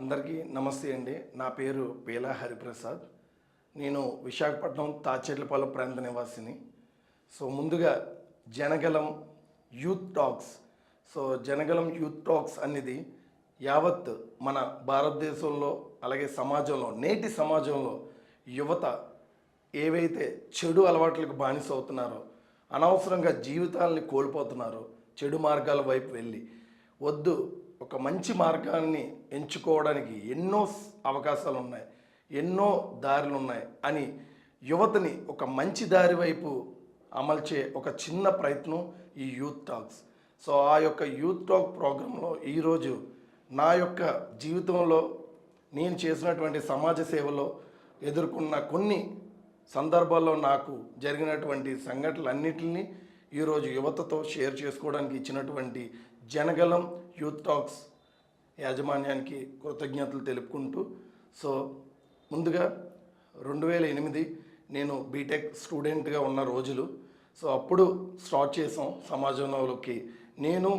అందరికీ నమస్తే అండి. నా పేరు పేలా హరిప్రసాద్. నేను విశాఖపట్నం తాచేట్లపాలెం ప్రాంత నివాసిని. సో ముందుగా Janagalam youth talks. So Janagalam youth talks అనేది యావత్ మన భారతదేశంలో అలాగే సమాజంలో నేటి సమాజంలో యువత ఏవైతే చెడు అలవాట్లకు బానిస అవుతున్నారో అనవసరంగా జీవితాలని కోల్పోతున్నారో చెడు మార్గాల వైపు వెళ్ళి వద్దు ఒక మంచి మార్గాన్ని ఎంచుకోవడానికి ఎన్నో అవకాశాలు ఉన్నాయి ఎన్నో దారులు ఉన్నాయి అని యువతని ఒక మంచి దారి వైపు అమల్చే ఒక చిన్న ప్రయత్నం ఈ యూత్ టాక్స్. సో ఆ యొక్క యూత్ టాక్ ప్రోగ్రాంలో ఈరోజు నా యొక్క జీవితంలో నేను చేసినటువంటి సమాజ సేవలో ఎదుర్కొన్న కొన్ని సందర్భాల్లో నాకు జరిగినటువంటి సంఘటనలన్నింటినీ ఈరోజు యువతతో షేర్ చేసుకోవడానికి ఇచ్చినటువంటి జనగలం యూత్ టాక్స్ యాజమాన్యానికి కృతజ్ఞతలు తెలుపుకుంటూ సో ముందుగా రెండు వేల ఎనిమిది నేను బీటెక్ స్టూడెంట్గా ఉన్న రోజులు సో అప్పుడు స్టార్ట్ చేసాం సమాజంలోకి. నేను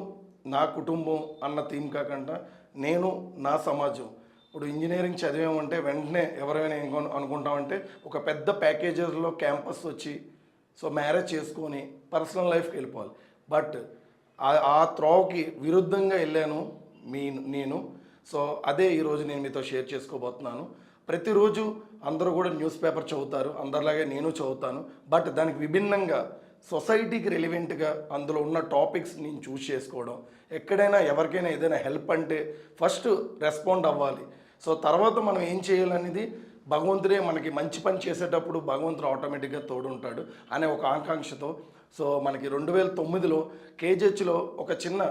నా కుటుంబం అన్న థీమ్ కాకుండా నేను నా సమాజం. ఇప్పుడు ఇంజనీరింగ్ చదివామంటే వెంటనే ఎవరైనా ఏం అనుకుంటామంటే ఒక పెద్ద ప్యాకేజెస్లో క్యాంపస్ వచ్చి సో మ్యారేజ్ చేసుకొని పర్సనల్ లైఫ్కి వెళ్ళిపోవాలి. బట్ ఆ- ఆ త్రోవకి విరుద్ధంగా వెళ్ళాను మీ నేను. సో అదే ఈరోజు నేను మీతో షేర్ చేసుకోబోతున్నాను. ప్రతిరోజు అందరూ కూడా న్యూస్ పేపర్ చదువుతారు అందరిలాగే నేను చదువుతాను. బట్ దానికి విభిన్నంగా సొసైటీకి రెలివెంట్గా అందులో ఉన్న టాపిక్స్ నేను చూస్ చేసుకోవడం ఎక్కడైనా ఎవరికైనా ఏదైనా హెల్ప్ అంటే ఫస్ట్ రెస్పాండ్ అవ్వాలి. సో తర్వాత మనం ఏం చేయాలనేది భగవంతుడే మనకి మంచి పని చేసేటప్పుడు భగవంతుడు ఆటోమేటిక్గా తోడుంటాడు అనే ఒక ఆకాంక్షతో సో మనకి రెండు వేల తొమ్మిదిలో కేజెహెచ్లో ఒక చిన్న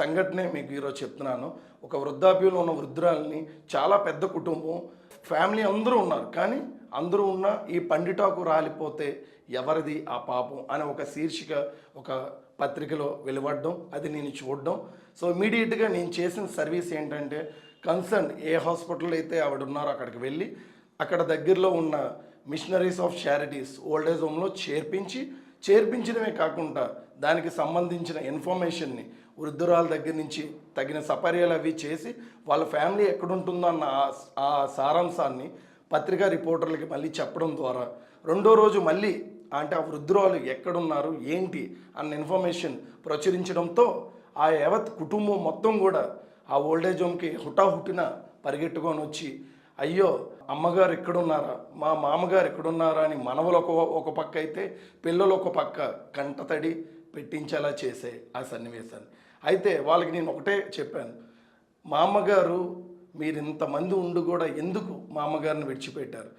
సంఘటనే మీకు ఈరోజు చెప్తున్నాను. ఒక వృద్ధాప్యంలో ఉన్న వృద్ధురాలని చాలా పెద్ద కుటుంబం ఫ్యామిలీ అందరూ ఉన్నారు. కానీ అందరూ ఉన్న ఈ పండిటాకు రాలిపోతే ఎవరిది ఆ పాపం అనే ఒక శీర్షిక ఒక పత్రికలో వెలువడడం అది నేను చూడడం. సో ఇమీడియట్గా నేను చేసిన సర్వీస్ ఏంటంటే కన్సర్న్ ఏ హాస్పిటల్ అయితే ఆవిడ ఉన్నారో అక్కడికి వెళ్ళి అక్కడ దగ్గరలో ఉన్న మిషనరీస్ ఆఫ్ చారిటీస్ ఓల్డేజ్ హోమ్లో చేర్పించి చేర్పించడమే కాకుండా దానికి సంబంధించిన ఇన్ఫర్మేషన్ని వృద్ధురాల దగ్గర నుంచి తగిన సపర్యలు అవి చేసి వాళ్ళ ఫ్యామిలీ ఎక్కడుంటుందో అన్న ఆ- ఆ సారాంశాన్ని పత్రికా రిపోర్టర్లకి మళ్ళీ చెప్పడం ద్వారా రెండో రోజు మళ్ళీ అంటే ఆ వృద్ధురాలు ఎక్కడున్నారు ఏంటి అన్న ఇన్ఫర్మేషన్ ప్రచురించడంతో ఆ యావత్ కుటుంబం మొత్తం కూడా ఆ ఓల్డేజ్ హోమ్కి హుటాహుటిన పరిగెట్టుకొని వచ్చి అయ్యో అమ్మగారు ఎక్కడున్నారా? మా మామగారు ఎక్కడున్నారా అని మనవలు ఒక ఒక పక్క అయితే పిల్లలు ఒక పక్క కంటతడి పెట్టించేలా చేసే ఆ సన్నివేశాన్ని. అయితే వాళ్ళకి నేను ఒకటే చెప్పాను. మా అమ్మగారు మీరు ఇంతమంది ఉండి కూడా ఎందుకు మా అమ్మగారిని విడిచిపెట్టారు?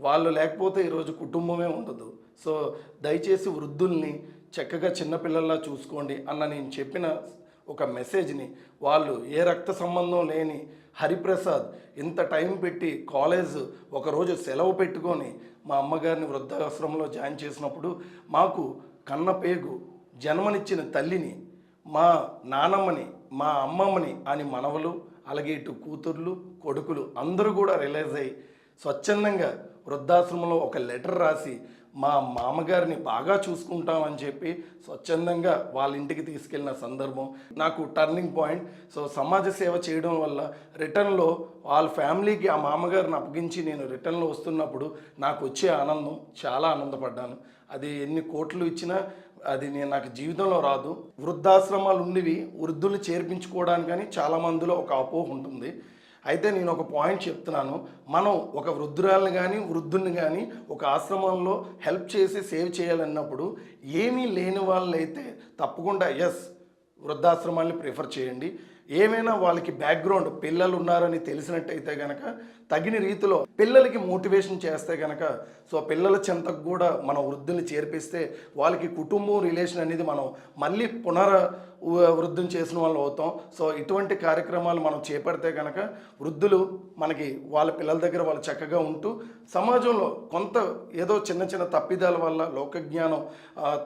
వాళ్ళు లేకపోతే ఈరోజు కుటుంబమే ఉండదు. సో దయచేసి వృద్ధుల్ని చక్కగా చిన్నపిల్లల్లా చూసుకోండి అన్న నేను చెప్పిన ఒక మెసేజ్ని వాళ్ళు ఏ రక్త సంబంధం లేని హరిప్రసాద్ ఇంత టైం పెట్టి కాలేజ్ ఒకరోజు సెలవు పెట్టుకొని మా అమ్మగారిని వృద్ధాశ్రమంలో జాయిన్ చేసినప్పుడు మాకు కన్న పేగు జన్మనిచ్చిన తల్లిని మా నానమ్మని మా అమ్మమ్మని అని మనవలు అలాగే ఇటు కూతుర్లు కొడుకులు అందరూ కూడా రిలైజ్ అయ్యి స్వచ్ఛందంగా వృద్ధాశ్రమంలో ఒక లెటర్ రాసి మా మామగారిని బాగా చూసుకుంటామని చెప్పి స్వచ్ఛందంగా వాళ్ళ ఇంటికి తీసుకెళ్ళిన సందర్భం నాకు టర్నింగ్ పాయింట్ సో సమాజ సేవ చేయడం వల్ల రిటర్న్లో వాళ్ళ ఫ్యామిలీకి ఆ మామగారిని అప్పగించి నేను రిటర్న్లో వస్తున్నప్పుడు నాకు వచ్చే ఆనందం చాలా ఆనందపడ్డాను. అది ఎన్ని కోట్లు ఇచ్చినా అది నేను నాకు జీవితంలో రాదు. వృద్ధాశ్రమాలు ఉండేవి వృద్ధులు చేర్పించుకోవడానికని చాలా మందిలో ఒక అపోహ ఉంటుంది. అయితే నేను ఒక పాయింట్ చెప్తున్నాను. మనం ఒక వృద్ధురాలను కానీ వృద్ధుని కానీ ఒక ఆశ్రమంలో హెల్ప్ చేసి సేవ్ చేయాలన్నప్పుడు ఏమీ లేని వాళ్ళైతే తప్పకుండా ఎస్ వృద్ధాశ్రమాన్ని ప్రిఫర్ చేయండి. ఏమైనా వాళ్ళకి బ్యాక్గ్రౌండ్ పిల్లలు ఉన్నారని తెలిసినట్టయితే కనుక తగిన రీతిలో పిల్లలకి మోటివేషన్ చేస్తే కనుక సో పిల్లల చెంతకు కూడా మనం వృద్ధుల్ని చేర్పిస్తే వాళ్ళకి కుటుంబం రిలేషన్ అనేది మనం మళ్ళీ పునర వృద్ధం చేసిన వాళ్ళు అవుతాం. సో ఇటువంటి కార్యక్రమాలు మనం చేపడితే కనుక వృద్ధులు మనకి వాళ్ళ పిల్లల దగ్గర వాళ్ళు చక్కగా ఉంటూ సమాజంలో కొంత ఏదో చిన్న చిన్న తప్పిదాల వల్ల లోకజ్ఞానం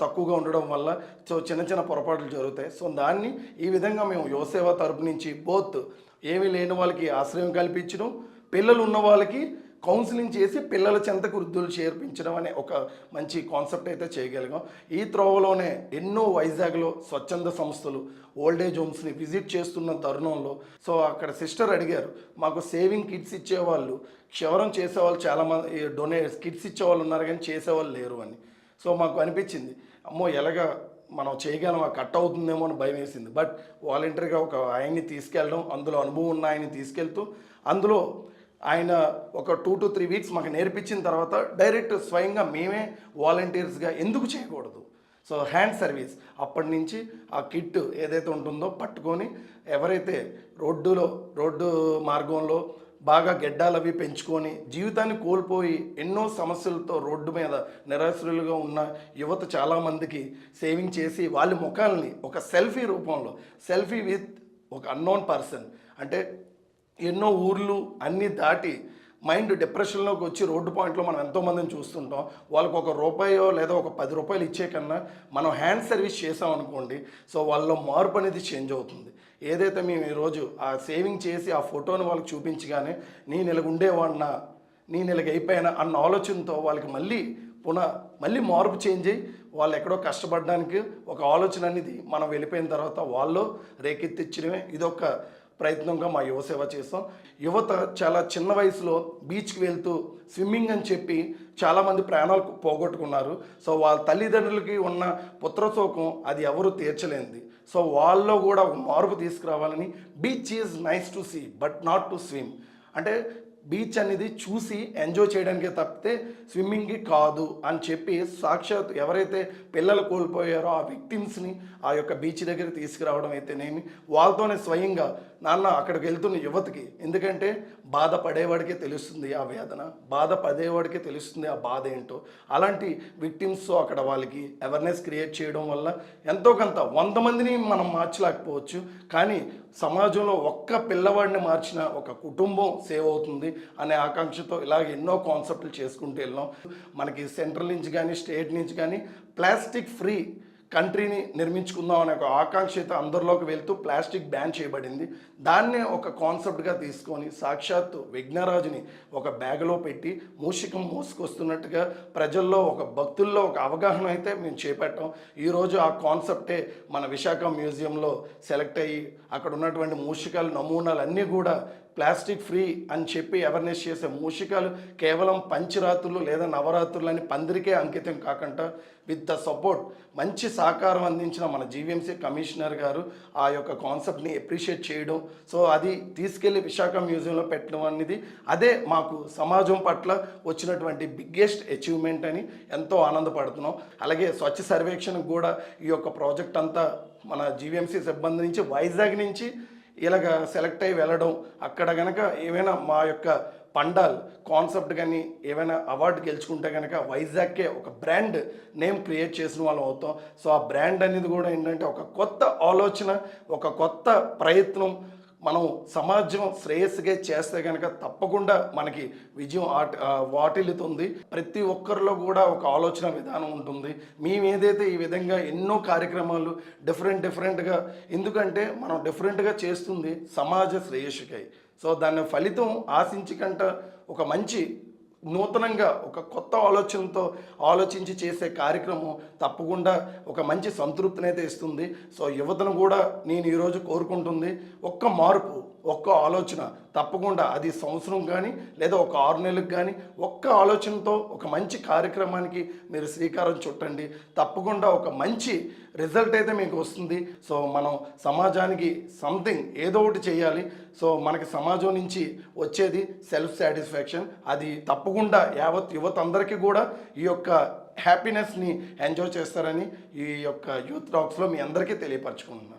తక్కువగా ఉండడం వల్ల సో చిన్న చిన్న పొరపాట్లు జరుగుతాయి. సో దాన్ని ఈ విధంగా మేము యువసేవ తరపు నుంచి బోత్ ఏమీ లేని వాళ్ళకి ఆశ్రయం కల్పించడం పిల్లలు ఉన్న వాళ్ళకి కౌన్సిలింగ్ చేసి పిల్లల చెంతకు వృద్ధులు చేర్పించడం అనే ఒక మంచి కాన్సెప్ట్ అయితే చేయగలిగాం. ఈ త్రోవలోనే ఎన్నో వైజాగ్లో స్వచ్ఛంద సంస్థలు ఓల్డేజ్ హోమ్స్ని విజిట్ చేస్తున్న తరుణంలో సో అక్కడ సిస్టర్ అడిగారు మాకు సేవింగ్ కిట్స్ ఇచ్చేవాళ్ళు క్షవరం చేసేవాళ్ళు చాలామంది డొనేట్స్ కిట్స్ ఇచ్చేవాళ్ళు ఉన్నారు కానీ చేసేవాళ్ళు లేరు అని. సో మాకు అనిపించింది అమ్మో ఎలాగా మనం చేయగలం కట్ అవుతుందేమో అని భయం వేసింది. బట్ వాలంటరీగా ఒక ఆయన్ని తీసుకెళ్ళడం అందులో అనుభవం ఉన్న ఆయన్ని తీసుకెళ్తూ అందులో ఆయన ఒక టూ టు త్రీ వీక్స్ మాకు నేర్పించిన తర్వాత డైరెక్ట్ స్వయంగా మేమే వాలంటీర్స్గా ఎందుకు చేయకూడదు? సో హ్యాండ్ సర్వీస్ అప్పటి నుంచి ఆ కిట్ ఏదైతే ఉంటుందో పట్టుకొని ఎవరైతే రోడ్డులో రోడ్డు మార్గంలో బాగా గెడ్డాలు అవి పెంచుకొని జీవితాన్ని కోల్పోయి ఎన్నో సమస్యలతో రోడ్డు మీద నిరాశ్రులుగా ఉన్న యువత చాలామందికి సేవింగ్ చేసి వాళ్ళ ముఖాలని ఒక సెల్ఫీ రూపంలో సెల్ఫీ విత్ ఒక అన్నోన్ పర్సన్ అంటే ఎన్నో ఊర్లు అన్నీ దాటి మైండ్ డిప్రెషన్లోకి వచ్చి రోడ్డు పాయింట్లో మనం ఎంతోమందిని చూస్తుంటాం. వాళ్ళకి ఒక రూపాయో లేదా ఒక పది రూపాయలు ఇచ్చే కన్నా మనం హ్యాండ్ సర్వీస్ చేసాం అనుకోండి సో వాళ్ళలో మార్పు అనేది చేంజ్ అవుతుంది. ఏదైతే మేము ఈరోజు ఆ సేవింగ్ చేసి ఆ ఫోటోని వాళ్ళకి చూపించగానే నేను ఇలాగ ఉండేవాడినా నేను ఇలాగ అయిపోయానా అన్న ఆలోచనతో వాళ్ళకి మళ్ళీ పునః మళ్ళీ మార్పు చేంజ్ అయ్యి వాళ్ళు ఎక్కడో కష్టపడడానికి ఒక ఆలోచన అనేది మనం వెళ్ళిపోయిన తర్వాత వాళ్ళు రేకెత్తించడమే ఇదొక ప్రయత్నంగా మా యువ సేవ చేస్తాం. యువత చాలా చిన్న వయసులో బీచ్కి వెళ్తూ స్విమ్మింగ్ అని చెప్పి చాలామంది ప్రాణాలు పోగొట్టుకున్నారు. సో వాళ్ళ తల్లిదండ్రులకి ఉన్న పుత్రశోకం అది ఎవరు తీర్చలేనిది. సో వాళ్ళలో కూడా ఒక మార్పు తీసుకురావాలని beach is nice to see but not to swim. అంటే బీచ్ అనేది చూసి ఎంజాయ్ చేయడానికే తప్పితే స్విమ్మింగ్కి కాదు అని చెప్పి సాక్షాత్ ఎవరైతే పిల్లలు కోల్పోయారో ఆ విక్టిమ్స్ని ఆ యొక్క బీచ్ దగ్గర తీసుకురావడం అయితేనేమి వాళ్ళతోనే స్వయంగా నాన్న అక్కడికి వెళ్తున్న యువతకి. ఎందుకంటే బాధపడేవాడికే తెలుస్తుంది ఆ వేదన బాధపడేవాడికే తెలుస్తుంది ఆ బాధ ఏంటో. అలాంటి విక్టిమ్స్ అక్కడ వాళ్ళకి అవేర్నెస్ క్రియేట్ చేయడం వల్ల ఎంతో కొంత వంద మందిని మనం మార్చలేకపోవచ్చు. కానీ సమాజంలో ఒక్క పిల్లవాడిని మార్చిన ఒక కుటుంబం సేవ్ అవుతుంది అనే ఆకాంక్షతో ఇలాగ ఎన్నో కాన్సెప్ట్లు చేసుకుంటూ వెళ్ళాం. మనకి సెంట్రల్ నుంచి కానీ స్టేట్ నుంచి కానీ ప్లాస్టిక్ ఫ్రీ కంట్రీని నిర్మించుకుందాం అనే ఒక ఆకాంక్షతో అందరిలోకి వెళ్తూ ప్లాస్టిక్ బ్యాన్ చేయబడింది. దాన్నే ఒక కాన్సెప్ట్గా తీసుకొని సాక్షాత్తు విఘ్నరాజుని ఒక బ్యాగ్లో పెట్టి మూషికం మోసుకొస్తున్నట్టుగా ప్రజల్లో ఒక భక్తుల్లో ఒక అవగాహన అయితే మేము చేపట్టాం. ఈరోజు ఆ కాన్సెప్టే మన విశాఖ మ్యూజియంలో సెలెక్ట్ అయ్యి అక్కడ ఉన్నటువంటి మూషికాలు నమూనాలు అన్నీ కూడా ప్లాస్టిక్ ఫ్రీ అని చెప్పి అవేర్నెస్ చేసే మూషికాలు కేవలం పంచరాత్రులు లేదా నవరాత్రులు అని పందిరికే అంకితం కాకుండా విత్ ద సపోర్ట్ మంచి సహకారం అందించిన మన జీవీఎంసీ కమిషనర్ గారు ఆ యొక్క కాన్సెప్ట్ని ఎప్రిషియేట్ చేయడం. సో అది తీసుకెళ్ళి విశాఖ మ్యూజియంలో పెట్టడం అనేది అదే మాకు సమాజం పట్ల వచ్చినటువంటి బిగ్గెస్ట్ అచీవ్మెంట్ అని ఎంతో ఆనందపడుతున్నాం. అలాగే స్వచ్ఛ సర్వేక్షణకు కూడా ఈ యొక్క ప్రాజెక్ట్ అంతా మన జీవీఎంసీ సిబ్బంది నుంచి వైజాగ్ నుంచి ఇలాగ సెలెక్ట్ అయ్యి వెళ్ళడం. అక్కడ కనుక ఏమైనా మా యొక్క పండాల్ కాన్సెప్ట్ కానీ ఏమైనా అవార్డు గెలుచుకుంటే కనుక వైజాగ్కే ఒక బ్రాండ్ నేమ్ క్రియేట్ చేసిన వాళ్ళం అవుతాం. సో ఆ బ్రాండ్ అనేది కూడా ఏంటంటే ఒక కొత్త ఆలోచన ఒక కొత్త ప్రయత్నం మనం సమాజం శ్రేయస్సుగా చేస్తే కనుక తప్పకుండా మనకి విజయం ఆట వాటిల్లుతుంది. ప్రతి ఒక్కరిలో కూడా ఒక ఆలోచన విధానం ఉంటుంది. మేము ఏదైతే ఈ విధంగా ఎన్నో కార్యక్రమాలు డిఫరెంట్ డిఫరెంట్గా ఎందుకంటే మనం డిఫరెంట్గా చేస్తుంది సమాజ శ్రేయస్సుకై. సో దాని ఫలితం ఆశించకంట ఒక మంచి నూతనంగా ఒక కొత్త ఆలోచనతో ఆలోచించి చేసే కార్యక్రమం తప్పకుండా ఒక మంచి సంతృప్తిని అయితే ఇస్తుంది. సో యువతను కూడా నేను ఈరోజు కోరుకుంటుంది ఒక్క మార్పు ఒక్క ఆలోచన తప్పకుండా అది సంవత్సరం కానీ లేదా ఒక ఆరు నెలలకు కానీ ఒక్క ఆలోచనతో ఒక మంచి కార్యక్రమానికి మీరు శ్రీకారం చుట్టండి. తప్పకుండా ఒక మంచి రిజల్ట్ అయితే మీకు వస్తుంది. సో మనం సమాజానికి సంథింగ్ ఏదో ఒకటి చేయాలి. సో మనకి సమాజం నుంచి వచ్చేది సెల్ఫ్ సాటిస్ఫాక్షన్. అది తప్పకుండా యావత్ యువత అందరికీ కూడా ఈ యొక్క హ్యాపీనెస్ని ఎంజాయ్ చేస్తారని ఈ యొక్క యూత్ టాక్స్లో మీ అందరికీ తెలియపరచుకుంటున్నాను.